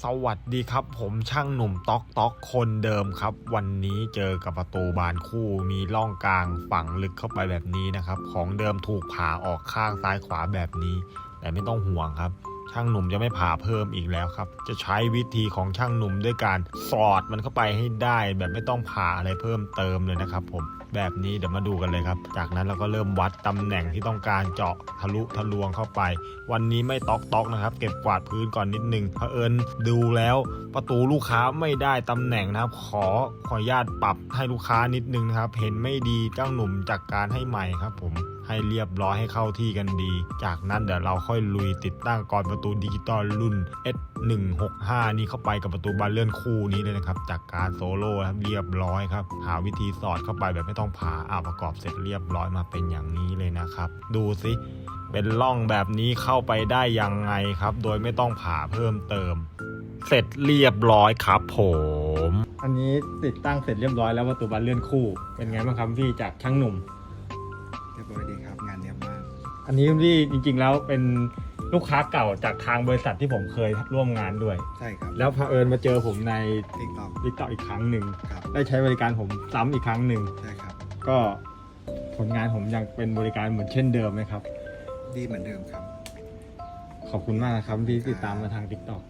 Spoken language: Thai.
สวัสดีครับผมช่างหนุ่มต๊อกต๊อกคนเดิมครับ วันนี้เจอกับประตูบานคู่มีร่องกลางฝังลึกเข้าไปแบบนี้นะครับ ของเดิมถูกผ่าออกข้างซ้ายขวาแบบนี้ แต่ไม่ต้องห่วงครับ ช่างหนุ่มจะไม่ผ่าเพิ่มอีกแล้วครับ จะใช้วิธีของช่างหนุ่มด้วยการสอดมันเข้าไปให้ได้ แบบไม่ต้องผ่าอะไรเพิ่มเติมเลยนะครับ ผมแบบนี้เดี๋ยวมาดูกันเลยครับ จากนั้นเราก็เริ่มวัดตำแหน่งที่ต้องการเจาะทะลุทะลวงเข้าไป วันนี้ไม่ต๊อกต๊อกนะครับเก็บกวาดพื้นก่อนนิดนึงเผอิญดูแล้วประตูลูกค้าไม่ได้ตำแหน่งนะครับ ขอขออนุญาตปรับให้ลูกค้านิดนึงนะครับ เห็นไม่ดีเจ้าหนุ่มจากการให้ใหม่ครับผม ให้เรียบร้อยให้เข้าที่กันดี จากนั้นเดี๋ยวเราค่อยลุยติดตั้งกรอนประตูดิจิตอลรุ่น S165 นี้เข้าไปกับประตูบานเลื่อนคู่นี้เลยนะครับ จากการโซโล่ครับเรียบร้อยครับ หาวิธีสอดเข้าไปแบบไม่ต้องผ่าอ่าประกอบเสร็จเรียบร้อยมาเป็นอย่างนี้เลยนะครับ ดูสิเป็นร่องแบบนี้เข้าไปได้ยังไงครับ โดยไม่ต้องผ่าเพิ่มเติม เสร็จเรียบร้อยครับ ผม อันนี้ติดตั้งเสร็จเรียบร้อยแล้วประตูบานเลื่อนคู่ เป็นไงบ้างครับพี่จากช่างหนุ่ม รียบร้อยดีครับงานเนียบมาก อันนี้ที่จริง ๆ แล้วเป็นลูกค้าเก่าจากทางบริษัทที่ผมเคยร่วมงานด้วย ใช่ครับแล้วเผอิญมาเจอผมในติ๊กต็อกลิกต็อกอีกครั้งหนึ่งครับ ได้ใช้บริการผมซ้ำอีกครั้งหนึ่งใช่ครับ ก็ผลงานผมยังเป็นบริการเหมือนเช่นเดิมไหมครับ ดีเหมือนเดิมครับ ขอบคุณมากนะครับที่ติดตามมาทาง t ิ k t o k